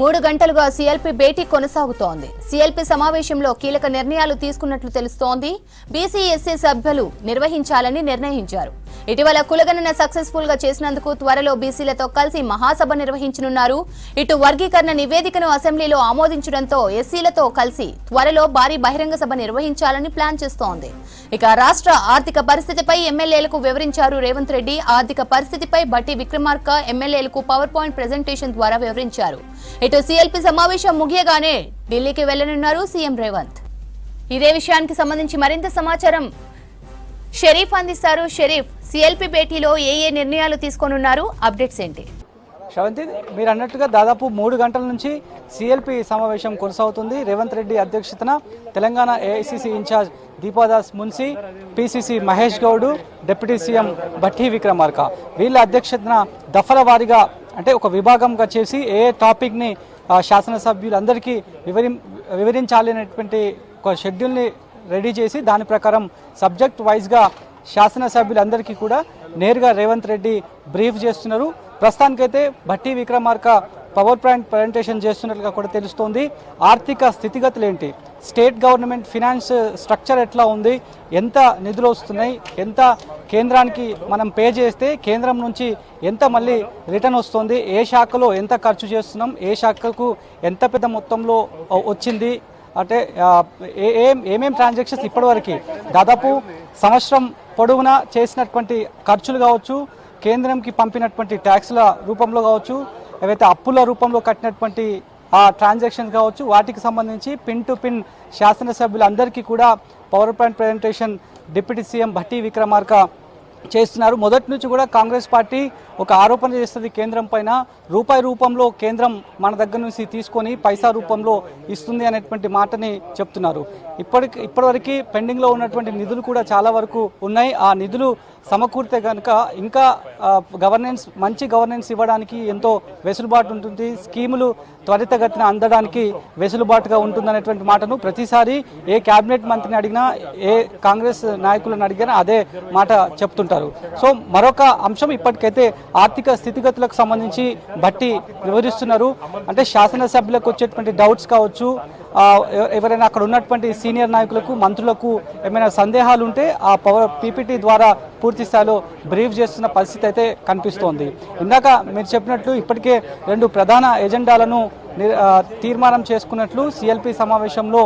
మూడు గంటలుగా సీఎల్పీ భేటీ కొనసాగుతోంది. సీఎల్పీ సమావేశంలో కీలక నిర్ణయాలు తీసుకున్నట్లు తెలుస్తోంది. బీసీ ఎస్సీ సభ్యులు నిర్వహించాలని నిర్ణయించారు. ఇటీవల కులగణన సక్సెస్ఫుల్గా చేసినందుకు త్వరలో బీసీలతో కలిసి మహాసభ నిర్వహించనున్నారు. ఇటు వర్గీకరణ నివేదికను అసెంబ్లీలో ఆమోదించడంతో ఎస్సీలతో కలిసి త్వరలో భారీ బహిరంగ సభ నిర్వహించాలని ప్లాన్ చేస్తోంది. ఇక రాష్ట్ర ఆర్థిక పరిస్థితిపై ఎమ్మెల్యేలకు వివరించారు రేవంత్ రెడ్డి. ఆర్థిక పరిస్థితిపై బట్టి విక్రమార్క ఎమ్మెల్యేలకు పవర్ పాయింట్ ప్రెజెంటేషన్ ద్వారా వివరించారు. ఇటు సీఎల్పీ సమావేశం ముగియగానే ఢిల్లీకి వెళ్ళనున్నారు సీఎం రేవంత్. ఇదే విషయానికి సంబంధించి మరింత సమాచారం షరీఫ్ అందిస్తారు. షరీఫ్ సిఎల్పి భేటీలో ఏ ఏ నిర్ణయాలు తీసుకోనున్నారు? అప్డేట్స్ ఏంటి? శ్రవంతి మీరు అన్నట్టుగా దాదాపు మూడు గంటల నుంచి సిఎల్పి సమావేశం కొనసాగుతుంది. రేవంత్ రెడ్డి అధ్యక్షతన Telangana AICC incharge Deepa Das Munshi PCC Mahesh Goud deputy CM Bhatti Vikramarka. వీళ్ళ అధ్యక్షతన దఫల వారీగా అంటే ఒక విభాగంగా చేసి ఏ టాపిక్ని శాసనసభ్యులందరికీ వివరి వివరించాలి అనేటువంటి ఒక షెడ్యూల్ని రెడీ చేసి దాని ప్రకారం సబ్జెక్ట్ వైజ్గా శాసనసభ్యులందరికీ కూడా నేరుగా రేవంత్ రెడ్డి బ్రీఫ్ చేస్తున్నారు. ప్రస్తుతానికైతే Bhatti Vikramarka power point presentation చేస్తున్నట్లుగా కూడా తెలుస్తోంది. ఆర్థిక స్థితిగతులు ఏంటి? స్టేట్ గవర్నమెంట్ ఫినాన్స్ స్ట్రక్చర్ ఎట్లా ఉంది? ఎంత నిధులు వస్తున్నాయి? ఎంత కేంద్రానికి మనం పే చేస్తే కేంద్రం నుంచి ఎంత మళ్ళీ రిటర్న్ వస్తుంది? ఏ శాఖలో ఎంత ఖర్చు చేస్తున్నాం? ఏ శాఖకు ఎంత పెద్ద మొత్తంలో వచ్చింది? అంటే ఏ ఏం ఏమేం ట్రాన్సాక్షన్స్ ఇప్పటివరకు దాదాపు సంవత్సరం పొడవునా చేసినటువంటి ఖర్చులు కావచ్చు కేంద్రంకి పంపినటువంటి ట్యాక్స్ల రూపంలో కావచ్చు ఏవైతే అప్పుల రూపంలో కట్టినటువంటి ఆ ట్రాన్సాక్షన్స్ కావచ్చు వాటికి సంబంధించి పిన్ టు పిన్ శాసనసభ్యులందరికీ కూడా power point presentation deputy CM Bhatti Vikramarka చేస్తున్నారు. మొదటి నుంచి కూడా కాంగ్రెస్ పార్టీ ఒక ఆరోపణ చేస్తుంది కేంద్రం పైన. రూపాయి రూపంలో కేంద్రం మన దగ్గర నుంచి తీసుకొని పైసా రూపంలో ఇస్తుంది అనేటువంటి మాటని చెప్తున్నారు. ఇప్పటికి ఇప్పటివరకు పెండింగ్లో ఉన్నటువంటి నిధులు కూడా చాలా వరకు ఉన్నాయి. ఆ నిధులు సమకూరితే కనుక ఇంకా గవర్నెన్స్ మంచి గవర్నెన్స్ ఇవ్వడానికి ఎంతో వెసులుబాటు ఉంటుంది. స్కీములు త్వరితగతిన అందడానికి వెసులుబాటుగా ఉంటుందనేటువంటి మాటను ప్రతిసారి ఏ కేబినెట్ మంత్రిని అడిగినా ఏ కాంగ్రెస్ నాయకులను అడిగినా అదే మాట చెప్తుంటారు. సో మరొక అంశం ఇప్పటికైతే ఆర్థిక స్థితిగతులకు సంబంధించి బట్టి వివరిస్తున్నారు. అంటే శాసనసభ్యులకు వచ్చేటువంటి డౌట్స్ కావచ్చు ఎవరైనా అక్కడ ఉన్నటువంటి సీనియర్ నాయకులకు మంత్రులకు ఏమైనా సందేహాలు ఉంటే ఆ పవర్ పీపీటీ ద్వారా పూర్తి స్థాయిలో బ్రీఫ్ చేస్తున్న పరిస్థితి అయితే కనిపిస్తోంది. ఇందాక మీరు చెప్పినట్లు ఇప్పటికే రెండు ప్రధాన ఎజెండాలను తీర్మానం చేసుకున్నట్లు సిఎల్పి సమావేశంలో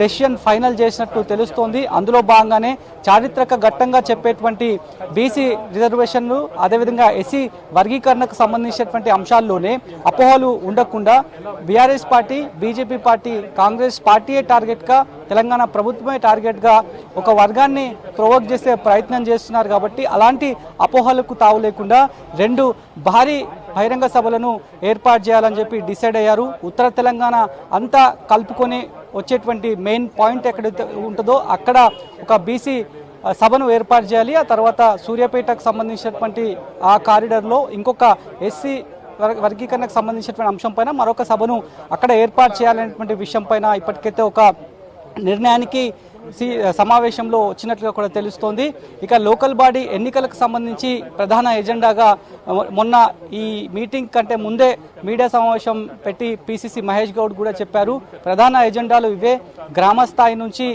డెసిషన్ ఫైనల్ చేసినట్లు తెలుస్తోంది. అందులో భాగంగానే చారిత్రక ఘట్టంగా చెప్పేటువంటి బీసీ రిజర్వేషన్లు అదేవిధంగా ఎస్సీ వర్గీకరణకు సంబంధించినటువంటి అంశాల్లోనే అపోహలు ఉండకుండా BRS party BJP party Congress పార్టీయే టార్గెట్గా తెలంగాణ ప్రభుత్వమే టార్గెట్గా ఒక వర్గాన్ని ప్రొవోక్ చేసే ప్రయత్నం చేస్తున్నారు కాబట్టి అలాంటి అపోహలకు తావు లేకుండా రెండు భారీ బహిరంగ సభలను ఏర్పాటు చేయాలని చెప్పి డిసైడ్ అయ్యారు. ఉత్తర తెలంగాణ అంతా కలుపుకొని వచ్చేటువంటి మెయిన్ పాయింట్ ఎక్కడైతే ఉంటుందో అక్కడ ఒక బీసీ సభను ఏర్పాటు చేయాలి. ఆ తర్వాత సూర్యాపేటకు సంబంధించినటువంటి ఆ కారిడార్లో ఇంకొక ఎస్సీ వర్- వర్గీకరణకు సంబంధించినటువంటి అంశం పైన మరొక సభను అక్కడ ఏర్పాటు చేయాలనేటువంటి విషయం పైన ఇప్పటికైతే ఒక నిర్ణయానికి సమావేశంలో వచ్చినట్లుగా కూడా తెలుస్తోంది. ఇక లోకల్ బాడీ ఎన్నికలకు సంబంధించి ప్రధాన ఎజెండాగా మొన్న ఈ మీటింగ్ కంటే ముందే మీడియా సమావేశం పెట్టి పిసిసి మహేష్ గౌడ్ కూడా చెప్పారు. ప్రధాన ఎజెండాలు ఇవే. గ్రామ స్థాయి నుంచి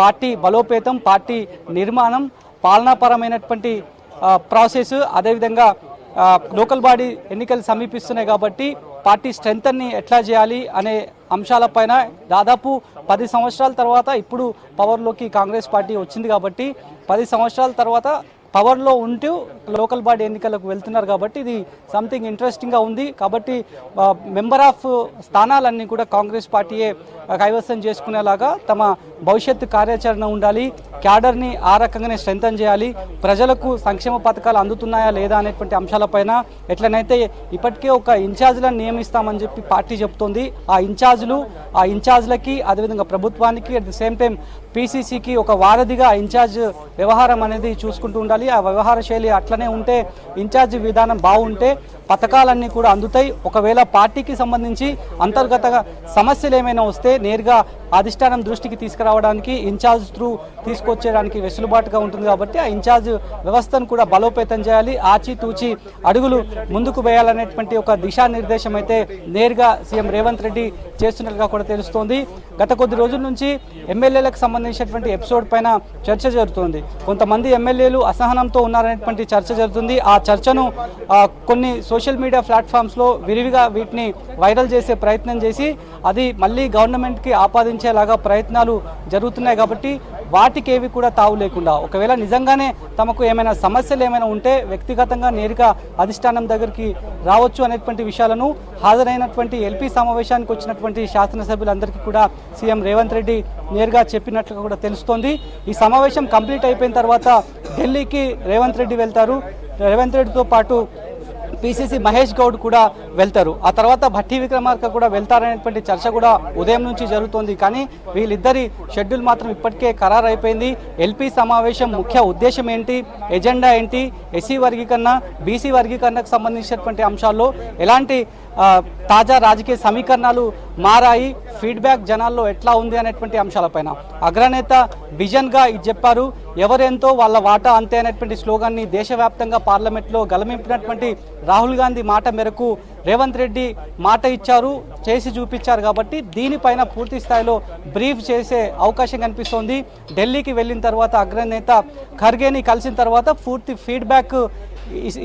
పార్టీ బలోపేతం పార్టీ నిర్మాణం పాలనాపరమైనటువంటి ప్రాసెస్ అదేవిధంగా లోకల్ బాడీ ఎన్నికలు సమీపిస్తున్నాయి కాబట్టి పార్టీ స్ట్రెంగ్త్ని ఎట్లా చేయాలి అనే అంశాలపైన దాదాపు పది సంవత్సరాల తర్వాత ఇప్పుడు పవర్లోకి కాంగ్రెస్ పార్టీ వచ్చింది కాబట్టి పది సంవత్సరాల తర్వాత పవర్లో ఉంటూ లోకల్ బాడీ ఎన్నికలకు వెళ్తున్నారు కాబట్టి ఇది సంథింగ్ ఇంట్రెస్టింగ్గా ఉంది. కాబట్టి మెంబర్ ఆఫ్ స్థానాలన్నీ కూడా కాంగ్రెస్ పార్టీయే కైవసం చేసుకునేలాగా తమ భవిష్యత్తు కార్యాచరణ ఉండాలి. క్యాడర్ని ఆ రకంగానే స్ట్రెంథన్ చేయాలి. ప్రజలకు సంక్షేమ పథకాలు అందుతున్నాయా లేదా అనేటువంటి అంశాలపైన ఎట్లనైతే ఇప్పటికే ఒక ఇన్ఛార్జ్లను నియమిస్తామని చెప్పి పార్టీ చెప్తోంది. ఆ ఇన్ఛార్జ్లు ఆ ఇన్ఛార్జ్లకి అదేవిధంగా ప్రభుత్వానికి అట్ ది సేమ్ టైం పీసీసీకి ఒక వారధిగా ఇన్ఛార్జ్ వ్యవహారం అనేది చూసుకుంటూ ఉండాలి. ఆ వ్యవహార శైలి అట్లనే ఉంటే ఇన్ఛార్జ్ విధానం బాగుంటే పథకాలన్నీ కూడా అందుతాయి. ఒకవేళ పార్టీకి సంబంధించి అంతర్గత సమస్యలు ఏమైనా వస్తే నేరుగా అధిష్టానం దృష్టికి తీసుకురావడానికి ఇన్ఛార్జ్ త్రూ తీసుకొచ్చేయడానికి వెసులుబాటుగా ఉంటుంది కాబట్టి ఆ ఇన్ఛార్జ్ వ్యవస్థను కూడా బలోపేతం చేయాలి. ఆచితూచి అడుగులు ముందుకు వేయాలనేటువంటి ఒక దిశానిర్దేశం అయితే నేరుగా సీఎం రేవంత్ రెడ్డి చేస్తున్నట్లుగా కూడా తెలుస్తోంది. గత కొద్ది రోజుల నుంచి ఎమ్మెల్యేలకు సంబంధించినటువంటి ఎపిసోడ్ పైన చర్చ జరుగుతుంది. కొంతమంది ఎమ్మెల్యేలు అసహనంతో ఉన్నారనేటువంటి చర్చ జరుగుతుంది. ఆ చర్చను కొన్ని సోషల్ మీడియా ప్లాట్ఫామ్స్లో విరివిగా వీటిని వైరల్ చేసే ప్రయత్నం చేసి అది మళ్ళీ గవర్నమెంట్కి ఆపాదించేలాగా ప్రయత్నాలు జరుగుతున్నాయి కాబట్టి వాటికి ఏవి కూడా తావు లేకుండా ఒకవేళ నిజంగానే తమకు ఏమైనా సమస్యలు ఏమైనా ఉంటే వ్యక్తిగతంగా నేరుగా అధిష్టానం దగ్గరికి రావచ్చు అనేటువంటి విషయాలను హాజరైనటువంటి ఎల్పీ సమావేశానికి వచ్చినటువంటి శాసనసభ్యులందరికీ కూడా సీఎం రేవంత్ రెడ్డి నేరుగా చెప్పినట్లుగా కూడా తెలుస్తోంది. ఈ సమావేశం కంప్లీట్ అయిపోయిన తర్వాత ఢిల్లీకి రేవంత్ రెడ్డి వెళ్తారు. రేవంత్ రెడ్డితో పాటు పిసిసి మహేష్ గౌడ్ కూడా వెళ్తారు. ఆ తర్వాత భట్టి విక్రమార్క కూడా వెళ్తారనేటువంటి చర్చ కూడా ఉదయం నుంచి జరుగుతోంది. కానీ వీళ్ళిద్దరి షెడ్యూల్ మాత్రం ఇప్పటికే ఖరారు అయిపోయింది ఎల్పీ సమావేశం ముఖ్య ఉద్దేశం ఏంటి? ఎజెండా ఏంటి? ఎస్సీ వర్గీకరణ బీసీ వర్గీకరణకు సంబంధించినటువంటి అంశాల్లో ఎలాంటి తాజా రాజకీయ సమీకరణాలు మారాయి. ఫీడ్బ్యాక్ జనాల్లో ఎట్లా ఉంది అనేటువంటి అంశాలపైన. అగ్రనేత విజన్గా ఇది చెప్పారు. ఎవరెంతో వాళ్ళ వాటా అంతే అనేటువంటి స్లోగాన్ని దేశవ్యాప్తంగా పార్లమెంట్లో గలమింపినటువంటి రాహుల్ గాంధీ మాట మేరకు రేవంత్ రెడ్డి మాట ఇచ్చారు చేసి చూపించారు కాబట్టి దీనిపైన పూర్తి స్థాయిలో బ్రీఫ్ చేసే అవకాశం కనిపిస్తోంది. ఢిల్లీకి వెళ్ళిన తర్వాత అగ్రనేత ఖర్గేని కలిసిన తర్వాత పూర్తి ఫీడ్బ్యాక్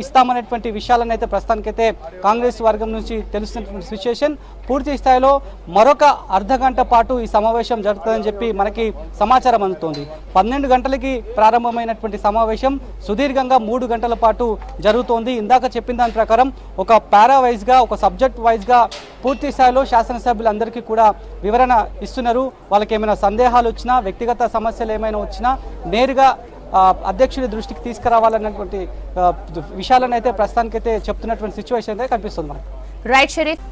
ఇస్తామనేటువంటి విషయాలను అయితే ప్రస్తుతానికైతే కాంగ్రెస్ వర్గం నుంచి తెలుస్తున్నటువంటి సిచ్యుయేషన్. పూర్తి స్థాయిలో మరొక అర్ధ గంట పాటు ఈ సమావేశం జరుగుతుందని చెప్పి మనకి సమాచారం అందుతోంది. పన్నెండు గంటలకి ప్రారంభమైనటువంటి సమావేశం సుదీర్ఘంగా మూడు గంటల పాటు జరుగుతోంది. ఇందాక చెప్పిన దాని ప్రకారం ఒక పారా వైజ్గా ఒక సబ్జెక్ట్ వైజ్గా పూర్తి స్థాయిలో శాసనసభ్యులందరికీ కూడా వివరణ ఇస్తున్నారు. వాళ్ళకి ఏమైనా సందేహాలు వచ్చినా వ్యక్తిగత సమస్యలు ఏమైనా వచ్చినా నేరుగా అధ్యక్షుడి దృష్టికి తీసుకురావాలన్నటువంటి విషయాలను అయితే ప్రస్తుతానికైతే చెప్తున్నటువంటి సిచ్యువేషన్ అయితే కనిపిస్తుంది మనకు. రైట్ షరీఫ్.